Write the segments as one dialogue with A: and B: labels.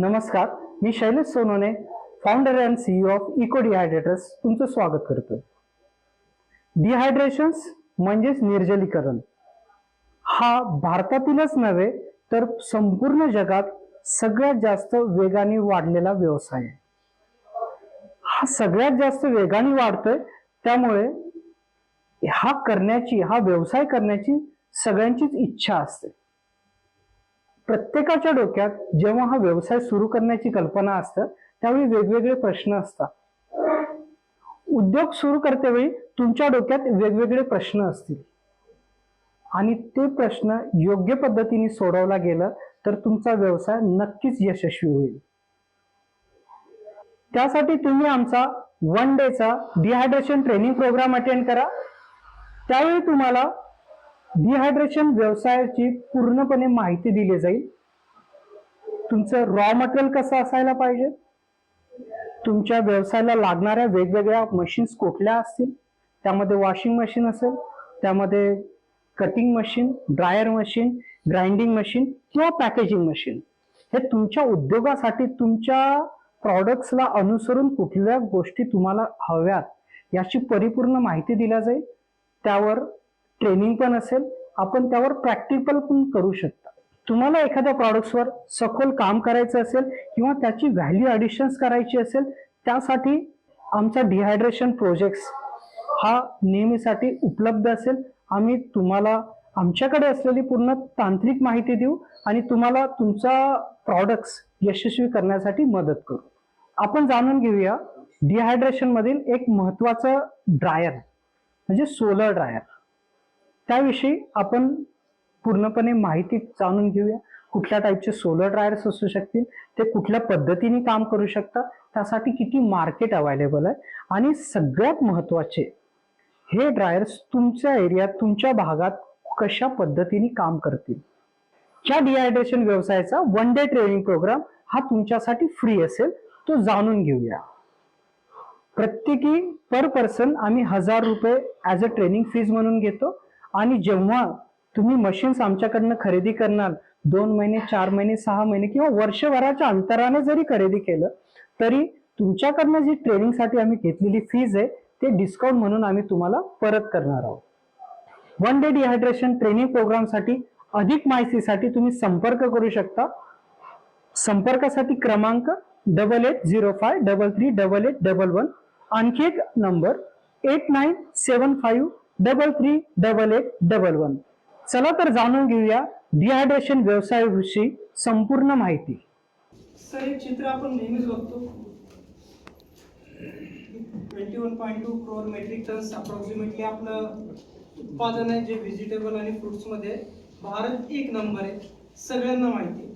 A: नमस्कार मी Shailesh Sonone founder and CEO of eco dehydrators तुमचं स्वागत करतोय. डिहायड्रेशन्स म्हणजेच निर्जलीकरण. हा भारतातीलच नव्हे तर संपूर्ण जगात सगळ्यात जास्त वेगाने वाढलेला व्यवसाय आहे. हा सगळ्यात जास्त वेगाने वाढतोय त्यामुळे हा करण्याची हा व्यवसाय करण्याची सगळ्यांचीच इच्छा असते. प्रत्येकाच्या डोक्यात जेव्हा हा व्यवसाय सुरू करण्याची कल्पना असतं त्यावेळी वेगवेगळे प्रश्न असतात. उद्योग सुरू करतेवेळी तुमच्या डोक्यात वेगवेगळे प्रश्न असतील. आणि ते प्रश्न योग्य पद्धतीने सोडवला गेलं तर तुमचा व्यवसाय नक्कीच यशस्वी होईल. त्यासाठी तुम्ही आमचा वन डेचा डिहायड्रेशन ट्रेनिंग प्रोग्राम अटेंड करा. त्यावेळी तुम्हाला डिहायड्रेशन व्यवसायाची पूर्णपणे माहिती दिली जाईल. तुमचं रॉ मटेरियल कसं असायला पाहिजे? तुमच्या व्यवसायाला लागणाऱ्या वेगवेगळ्या मशीन्स कुठल्या असतील? त्यामध्ये वॉशिंग मशीन असेल त्यामध्ये cutting machine dryer machine grinding machine किंवा पॅकेजिंग मशीन हे तुमच्या उद्योगासाठी तुमच्या प्रॉडक्ट्सला अनुसरून कुठल्या गोष्टी तुम्हाला हव्यात याची परिपूर्ण माहिती दिल्या जाईल. त्यावर ट्रेनिंग पण असेल आपण त्यावर प्रॅक्टिकल पण करू शकता. तुम्हाला एखाद्या प्रॉडक्ट्सवर सखोल काम करायचं असेल किंवा त्याची व्हॅल्यू ॲडिशन्स करायची असेल त्यासाठी आमचा डिहायड्रेशन प्रोजेक्ट्स हा नेहमीसाठी उपलब्ध असेल. आम्ही तुम्हाला आमच्याकडे असलेली पूर्ण तांत्रिक माहिती देऊ आणि तुम्हाला तुमचा प्रॉडक्ट्स यशस्वी करण्यासाठी मदत करू. आपण जाणून घेऊया डिहायड्रेशनमधील एक महत्वाचं ड्रायर म्हणजे सोलर ड्रायर त्याविषयी आपण पूर्णपणे माहिती जाणून घेऊया. कुठल्या टाईपचे सोलर ड्रायर्स असू शकतील ते कुठल्या पद्धतीने काम करू शकतात त्यासाठी किती मार्केट अवेलेबल आहे आणि सगळ्यात महत्त्वाचे हे ड्रायर्स तुमच्या एरियात तुमच्या भागात कशा पद्धतीने काम करतील? या डिहायड्रेशन व्यवसायाचा वन डे ट्रेनिंग प्रोग्राम हा तुमच्यासाठी फ्री असेल तो जाणून घेऊया. प्रत्येकी पर पर्सन आम्ही हजार रुपये ॲज अ ट्रेनिंग फीज म्हणून घेतो. आणि जेव्हा तुम्ही मशीन्स आमच्याकडनं खरेदी करणार दोन महिने चार महिने सहा महिने किंवा वर्षभराच्या अंतराने जरी खरेदी केलं तरी तुमच्याकडनं जी ट्रेनिंगसाठी आम्ही घेतलेली फीज आहे ते डिस्काउंट म्हणून आम्ही तुम्हाला परत करणार आहोत. वन डे डिहायड्रेशन ट्रेनिंग प्रोग्रामसाठी अधिक माहितीसाठी तुम्ही संपर्क करू शकता. संपर्कासाठी क्रमांक double eight zero five double three double eight double one आणखी एक number eight nine seven five double three double eight double one चला तर जाणून घेऊया डिहायड्रेशन व्यवसायाविषयी संपूर्ण माहिती.
B: सर एक चित्र आपण नेहमीच बघतो. Twenty one point two crore metric tons approximately आपलं उत्पादन आहे जे व्हेजिटेबल आणि फ्रुट्समध्ये भारत एक नंबर आहे. सगळ्यांना माहिती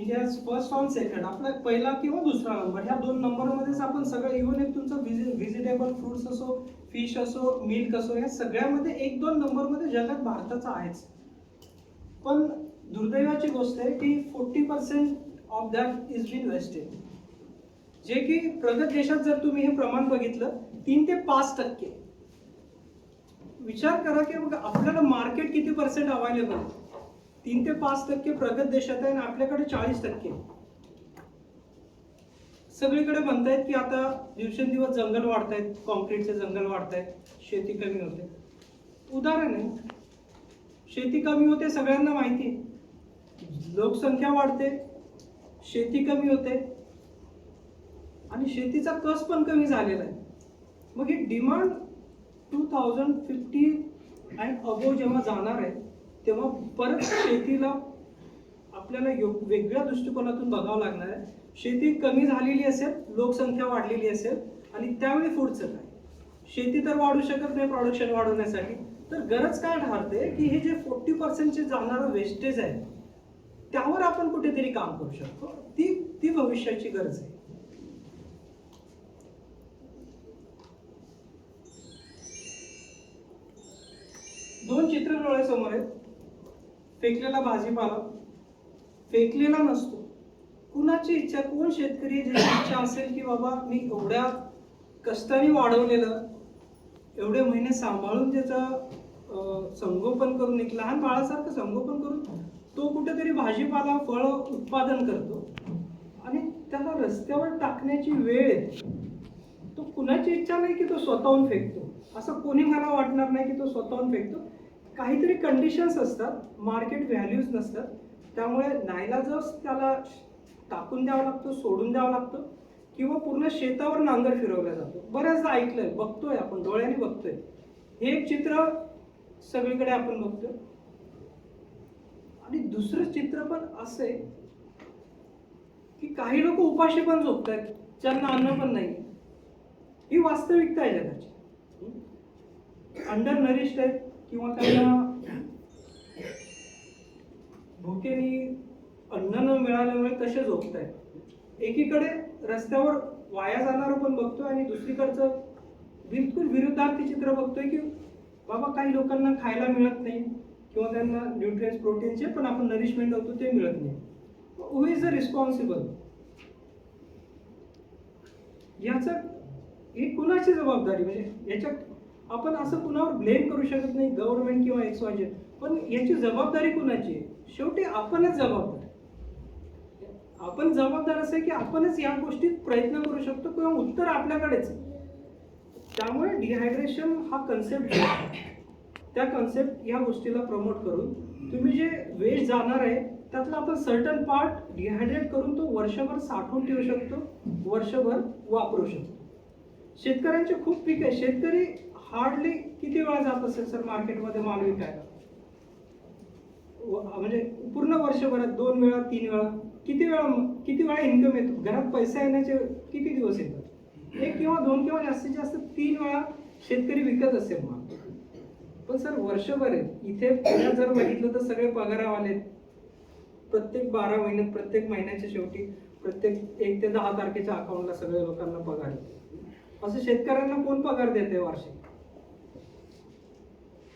B: इंडियाज फर्स्ट ऑन सेकंड आपला पहिला किंवा दुसरा नंबर ह्या दोन नंबरमध्येच आपण सगळं इव्हन एक तुमचं व्हिजिटेबल फ्रुट्स असो फिश असो मिल्क असो या सगळ्यामध्ये एक दोन नंबरमध्ये जगात भारताचा आहेच. पण दुर्दैवाची गोष्ट आहे की forty percent of that is been wasted जे की प्रगत देशात जर तुम्ही हे प्रमाण बघितलं तीन ते पाच टक्के. विचार करा की आपल्याला मार्केट किती पर्सेंट अवेलेबल तीन ते पाच टक्के प्रगत देशात आहे आणि आपल्याकडे चाळीस टक्के. सगळीकडे म्हणतायत की आता दिवसेंदिवस जंगल वाढतायत कॉन्क्रीटचे जंगल वाढतायत शेती कमी होते. उदाहरण आहे शेती कमी होते सगळ्यांना माहिती आहे. लोकसंख्या वाढते शेती कमी होते आणि शेतीचा कस पण कमी झालेला आहे. मग ही demand two thousand fifty and above जेव्हा जाणार आहे तेव्हा परत शेतीला आपल्याला यो वेगळ्या दृष्टिकोनातून बघावं लागणार आहे. शेती कमी झालेली असेल लोकसंख्या वाढलेली असेल आणि त्यावेळी पुढचं काय? शेती तर वाढू शकत नाही प्रोडक्शन वाढवण्यासाठी. तर गरज काय ठरते की हे जे फोर्टी पर्सेंटचे जाणारं वेस्टेज आहे त्यावर आपण कुठेतरी काम करू शकतो. ती ती भविष्याची गरज आहे. दोन चित्र डोळ्यासमोर आहेत. फेकलेला भाजीपाला फेकलेला नसतो. कुणाची इच्छा कोण शेतकरी ज्याची इच्छा असेल की बाबा मी एवढ्या कष्टाने वाढवलेलं एवढे महिने सांभाळून त्याचं संगोपन करून एक लहान बाळासारखं संगोपन करून तो कुठेतरी भाजीपाला फळ उत्पादन करतो. आणि त्याला रस्त्यावर टाकण्याची वेळ तो कुणाची इच्छा नाही की तो स्वतःहून फेकतो. असं कोणी मला वाटणार नाही की तो स्वतःहून फेकतो. काहीतरी कंडिशन्स असतात मार्केट व्हॅल्यूज नसतात त्यामुळे नाईलाजच त्याला टाकून द्यावा लागतो सोडून द्यावा लागतो किंवा पूर्ण शेतावर नांगर फिरवला जातो. बऱ्याचदा ऐकलंय बघतोय आपण डोळ्याने बघतोय. हे एक चित्र सगळीकडे आपण बघतोय. आणि दुसरं चित्र पण असं आहे की काही लोक उपाशी पण झोपत आहेत ज्यांना अन्न पण नाही. ही वास्तविकता आहे जगाची. अंडर नरिश्ड आहेत. किंवा त्यांना भुकेनी अन्न न मिळाल्यामुळे तसे झोपत आहेत एकीकडे रस्त्यावर वाया जाणारं पण बघतोय आणि दुसरीकडचं बिलकुल विरुद्धार्थी चित्र बघतोय की बाबा काही लोकांना खायला मिळत नाही किंवा त्यांना न्यूट्रिएंट्स प्रोटीनचे पण आपण नरिशमेंट होतो ते मिळत नाही. हु इज अ रिस्पॉन्सिबल याचं ही कुणाची जबाबदारी? म्हणजे याच्यात आपण असं कुणावर ब्लेम करू शकत नाही गव्हर्नमेंट किंवा एक्स वाय झेड. पण याची जबाबदारी कुणाची? आहे शेवटी आपणच जबाबदार. आपण जबाबदार असं आहे की आपणच या गोष्टीत प्रयत्न करू शकतो किंवा उत्तर आपल्याकडेच त्यामुळे डिहायड्रेशन हा कन्सेप्ट त्या कन्सेप्ट या गोष्टीला प्रमोट करून तुम्ही जे वेस्ट जाणार आहे त्यातला आपण सर्टन पार्ट डिहायड्रेट करून तो वर्षभर साठवून ठेवू शकतो वर्षभर वापरू शकतो. शेतकऱ्यांचे खूप पीक आहे. शेतकरी हार्डली किती वेळा जात असेल सर मार्केटमध्ये माल विकायला? म्हणजे पूर्ण वर्षभरात दोन वेळा तीन वेळा किती वेळा किती वेळा इन्कम येतो? घरात पैसा येण्याचे किती दिवस येतात? एक किंवा दोन किंवा जास्तीत जास्त तीन वेळा शेतकरी विकत असेल माल. पण सर वर्षभर आहे इथे पुण्यात जर बघितलं तर सगळे पगारावाले प्रत्येक बारा महिन्यात प्रत्येक महिन्याच्या शेवटी प्रत्येक एक ते दहा तारखेच्या अकाउंटला सगळ्या लोकांना पगार आहे असं शेतकऱ्यांना कोण पगार देते वार्षिक?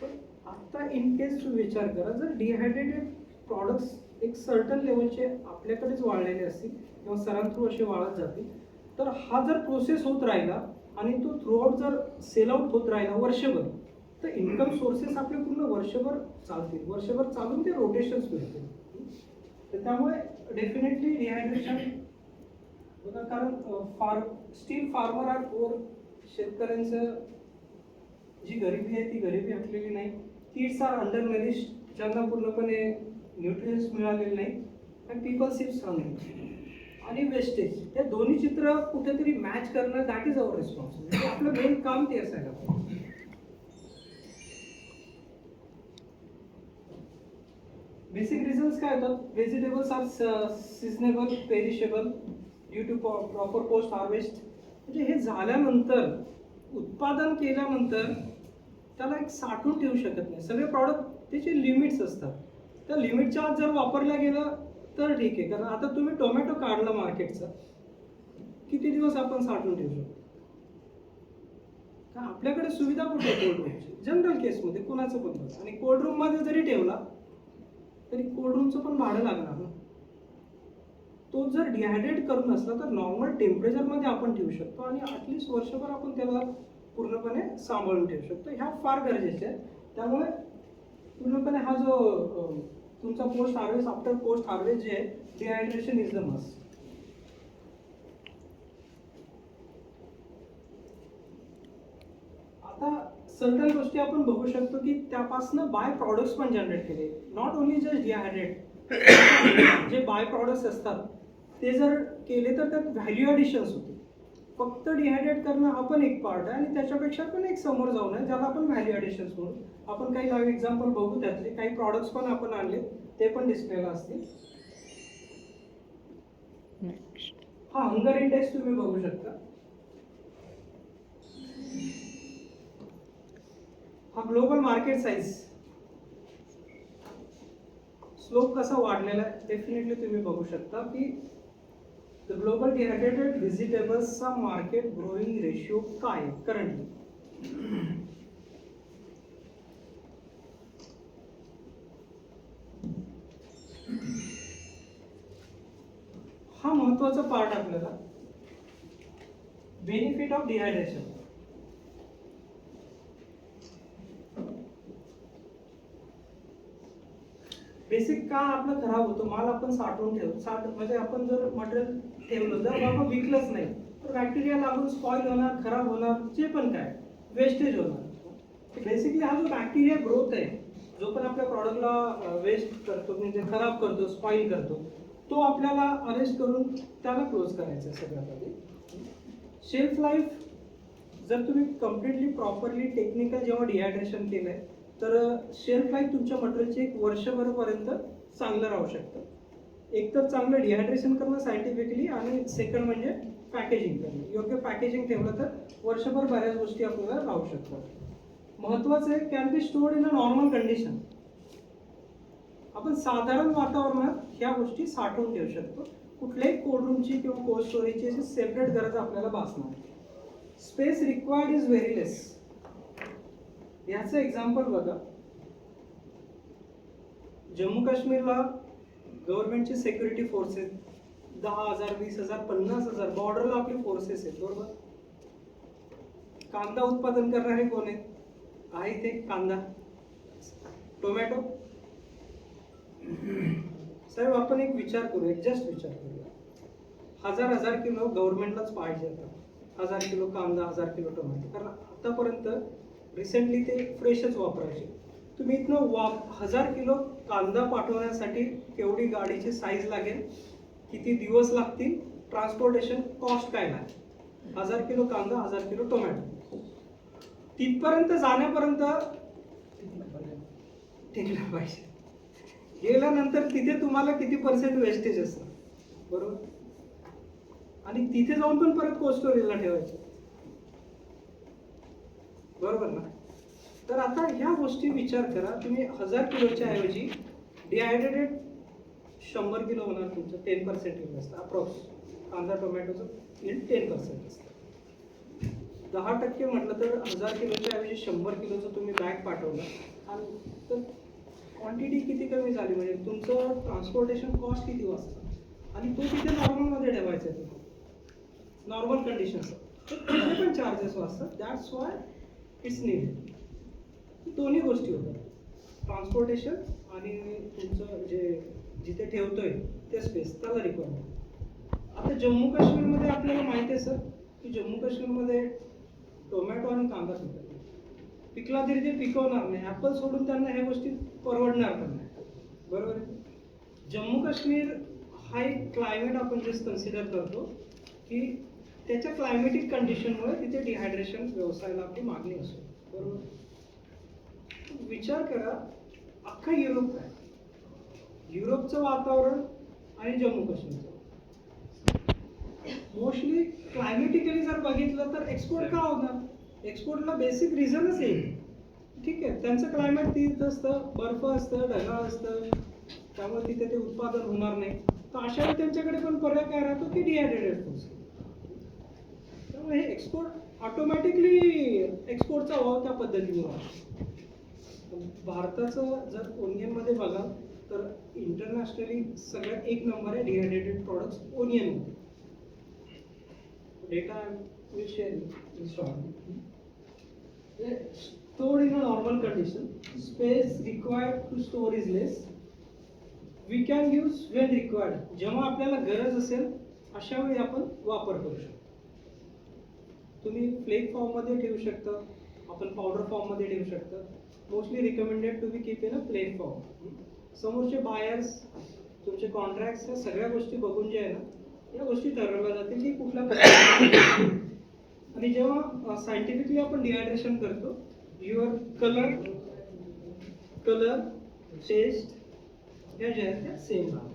B: पण आता इन केस विचार करा जर डिहायड्रेटेड प्रॉडक्ट्स एक सर्टन लेवलचे आपल्याकडेच वाळलेले असतील किंवा सरांथ्रू असे वाळत जातील तर हा जर प्रोसेस होत राहिला आणि तो थ्रूआउट जर सेल आउट होत राहिला वर्षभर तर इन्कम सोर्सेस आपले पूर्ण वर्षभर चालतील. वर्षभर चालून ते रोटेशन्स मिळतील. तर त्यामुळे डेफिनेटली डिहायड्रेशन होतं कारण फार स्टील फार्मर आर ओर शेतकऱ्यांचं जी गरिबी आहे ती गरिबी हटलेली नाही. किड्स आर अंडर मॅनेज ज्यांना पूर्णपणे न्यूट्रियन्स मिळालेले नाही आणि पीपल सिप्स हंग्री आणि वेस्टेज हे दोन्ही चित्र कुठेतरी मॅच करणं दॅट इज अवर रिस्पॉन्सिबिलिटी आपलं मेन काम ते असायला पाहिजे. बेसिक रिझन्स काय होतात? Vegetables are seasonable perishable due to proper post harvest म्हणजे हे झाल्यानंतर उत्पादन केल्यानंतर त्याला एक साठवून ठेवू शकत नाही. सगळे प्रॉडक्ट त्याचे लिमिट्स असतात. त्या लिमिटच्या आत जर वापरल्या गेलं तर ठीक आहे. कारण आता तुम्ही टोमॅटो काढला मार्केटचा किती दिवस आपण साठवून ठेवू शकतो? का आपल्याकडे सुविधा कुठे आहे कोल्ड रूमची जनरल केसमध्ये कोणाचं पण बघा. आणि कोल्ड रूममध्ये जरी ठेवला तरी कोल्ड रूमचं पण भाडं लागणार ना. तो जर डिहायड्रेट करून असला तर नॉर्मल टेम्परेचरमध्ये आपण ठेवू शकतो. आणि ॲटलिस्ट वर्षभर आपण त्याला पूर्णपणे सांभाळून ठेवू शकतो. ह्या फार गरजेच्या आहेत. त्यामुळे पूर्णपणे हा जो तुमचा post harvest after post harvest जे आहे डिहायड्रेशन इज द मस्ट आता सर्टन गोष्टी आपण बघू शकतो की त्यापासून बाय प्रॉडक्ट्स पण जनरेट केले. नॉट ओन्ली जस्ट डिहायड्रेट जे बाय प्रॉडक्ट्स असतात ते जर केले तर त्यात व्हॅल्यू ॲडिशन्स होते फक्त डिहायड्रेट करणं हा पण एक पार्ट आहे आणि त्याच्यापेक्षा पण एक समोर जाऊन आहे ज्याला आपण व्हॅल्यू ॲडिशन्स म्हणू. आपण काही लाईव्ह एक्झाम्पल बघू त्यातले काही प्रॉडक्ट्स पण आपण आणले ते पण डिस्प्लेला असतील. हा हंगर इंडेक्स तुम्ही बघू शकता. हा ग्लोबल मार्केट साईज स्लोप कसा वाढलेला आहे डेफिनेटली तुम्ही बघू शकता की द ग्लोबल डिहायड्रेटेड व्हिजिटेबल्सचा मार्केट ग्रोईंग रेशिओ काय करंटली हा महत्त्वाचा पार्ट आपल्याला बेनिफिट ऑफ डिहायड्रेशन बेसिक का आपलं खराब होतो माल आपण साठवून ठेवतो. साठ म्हणजे आपण जर मटेरियल ठेवलं जर बाबा विकलंच नाही. तर बॅक्टेरिया लागून स्पॉईल होणार खराब होणार जे पण काय वेस्टेज होणार. बेसिकली हा जो बॅक्टेरिया ग्रोथ आहे जो पण आपल्या प्रॉडक्टला वेस्ट करतो म्हणजे खराब करतो स्पॉईल करतो तो आपल्याला अरेस्ट करून त्याला क्लोज करायचं आहे सगळ्यात आधी शेल्फ लाईफ जर तुम्ही कम्प्लिटली प्रॉपरली टेक्निकल जेव्हा डिहायड्रेशन केलं आहे तर शेल्फ लाईफ तुमच्या मटेरियलची एक वर्षभरपर्यंत चांगलं राहू शकतं. एक तर चांगलं डिहायड्रेशन करणं सायंटिफिकली आणि सेकंड म्हणजे पॅकेजिंग करणं. योग्य पॅकेजिंग ठेवलं तर वर्षभर बऱ्याच गोष्टी आपल्याला राहू शकतात. महत्त्वाचं आहे can be stored in a normal condition आपण साधारण वातावरणात ह्या गोष्टी साठवून ठेवू शकतो. कुठल्याही कोल्ड रूमची किंवा कोल्ड स्टोरेजची अशी सेपरेट गरज आपल्याला भासणार space required is very less याचं एक्झाम्पल बघा. जम्मू काश्मीरला गव्हर्नमेंटची सेक्युरिटी फोर्सेस दहा हजार वीस हजार पन्नास हजार बॉर्डरला आपले फोर्सेस आहेत बरोबर? कांदा उत्पादन करणारे कोण आहेत? आहे ते कांदा. टोमॅटो. साहेब आपण एक विचार करू एक जस्ट विचार करूया. हजार हजार किलो गव्हर्नमेंटलाच पाहिजे आता. हजार किलो कांदा हजार किलो टोमॅटो. कारण आतापर्यंत रिसेंटली ते फ्रेशच वापरायचे. तुम्ही इथनं वा हजार किलो कांदा पाठवण्यासाठी केवढी गाडीची साईज लागेल? किती दिवस लागतील? ट्रान्सपोर्टेशन कॉस्ट काय लागेल? हजार किलो कांदा हजार किलो टोमॅटो तिथपर्यंत जाण्यापर्यंत टिकलं पाहिजे. गेल्यानंतर तिथे तुम्हाला किती पर्सेंट वेस्टेज असतं बरोबर? आणि तिथे जाऊन पण परत कोल्ड स्टोरेजला ठेवायचं. बरोबर ना? तर आता ह्या गोष्टी विचार करा. तुम्ही हजार किलोच्या ऐवजी डिहायड्रेटेड शंभर किलो होणार तुमचं टेन पर्सेंट येईल असतं अप्रॉक्स कांदा टोमॅटोचं येईल टेन पर्सेंट असतं. दहा टक्के म्हटलं तर हजार किलोच्या ऐवजी शंभर किलोचं तुम्ही बॅग पाठवलं आणि तर क्वांटिटी किती कमी झाली म्हणजे तुमचं ट्रान्सपोर्टेशन कॉस्ट किती वाचतं? आणि तो तिथे नॉर्मलमध्ये ठेवायचा आहे. तुम्हाला नॉर्मल कंडिशन्स पण चार्जेस वाचतात. दॅट्स वाय इट्स नीड दोन्ही गोष्टी होतात ट्रान्सपोर्टेशन आणि तुमचं जे जिथे ठेवतोय ते स्पेस त्याला रिक्वायरमेंट आता जम्मू काश्मीरमध्ये आपल्याला माहिती आहे सर की जम्मू काश्मीरमध्ये टोमॅटो आणि कांदा पिकत पिकला तरी ते पिकवणार नाही. ॲपल सोडून त्यांना ह्या गोष्टी परवडणार पण नाही. बरोबर आहे? जम्मू काश्मीर हा एक क्लायमेट आपण जे कन्सिडर करतो की त्याच्या क्लायमेटिक कंडिशनमुळे तिथे डिहायड्रेशन व्यवसायाला आपली मागणी असो बरोबर? विचार करा अख्खा युरोप आहे युरोपचं वातावरण आणि जम्मू काश्मीरचं. मोस्टली क्लायमेटिकली जर बघितलं तर एक्सपोर्ट का होणार? एक्सपोर्टला बेसिक रिझनच येईल ठीक आहे त्यांचं क्लायमेट तिथं असतं बर्फ असतं ढगाळ असतं. त्यामुळे तिथे ते उत्पादन होणार नाही. तर अशा वेळी त्यांच्याकडे पण पर्याय काय राहतो? की डिहायड्रेटेड असतो हे एक्सपोर्ट ऑटोमॅटिकली एक्सपोर्टचा अभाव त्या पद्धतीने भारताचं जर ओनियनमध्ये बघा तर इंटरनॅशनली सगळ्यात एक नंबर आहे dehydrated products onion data will share stored in a normal condition. Space required to store is less. We can use when required. जेव्हा आपल्याला गरज असेल अशा वेळी आपण वापर करू शकतो. तुम्ही फ्लेक फॉर्ममध्ये ठेवू शकता. आपण पावडर फॉर्ममध्ये ठेवू शकता. Mostly recommended to be keep in a plain form समोरचे बायर्स तुमचे कॉन्ट्रॅक्ट या सगळ्या गोष्टी बघून जे आहे ना या गोष्टी ठरवल्या जातील की कुठल्या आणि जेव्हा सायंटिफिकली आपण डिहायड्रेशन करतो युअर कलर कलर टेस्ट या ज्या आहेत त्या सेम राहतात.